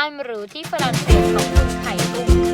านหรือที่ฝรั่งเศสของคุณไผ่ลุง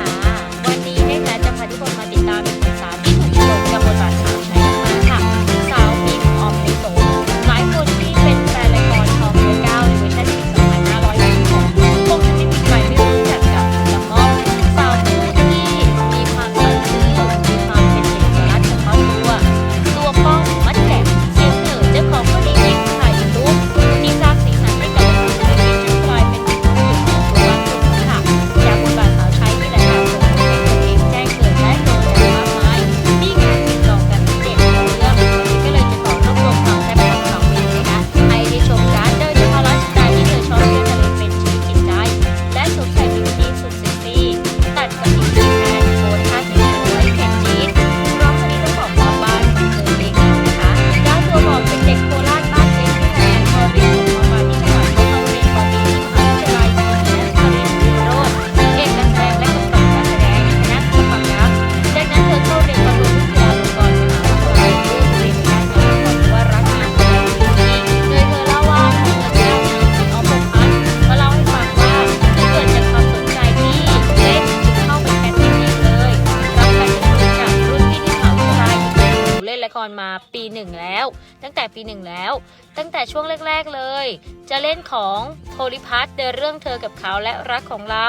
ลกรมาปีหนึ่งแล้ว ตั้งแต่ปีหนึ่งแล้ว ตั้งแต่ช่วงแรก ๆเลย จะเล่นของโพลิพัทในเรื่องเธอกับเขาและรักของเรา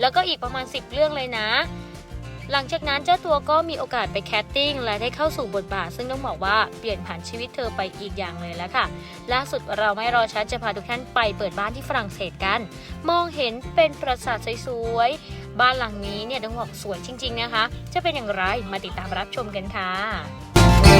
แล้วก็อีกประมาณ 10 เรื่องเลยนะ หลังจากนั้นเจ้าตัวก็มีโอกาสไปแคสติ้งและได้เข้าสู่บทบาท ซึ่งต้องบอกว่าเปลี่ยนผ่านชีวิตเธอไปอีกอย่างเลยแล้วค่ะ ล่าสุดเราไม่รอช้าจะพาทุกท่านไปเปิดบ้านที่ฝรั่งเศสกัน มองเห็นเป็นปราสาทสวยบ้านหลังนี้เนี่ยต้องบอกสวยจริง ๆ นะคะ จะเป็นอย่างไรมาติดตามรับชมกันค่ะ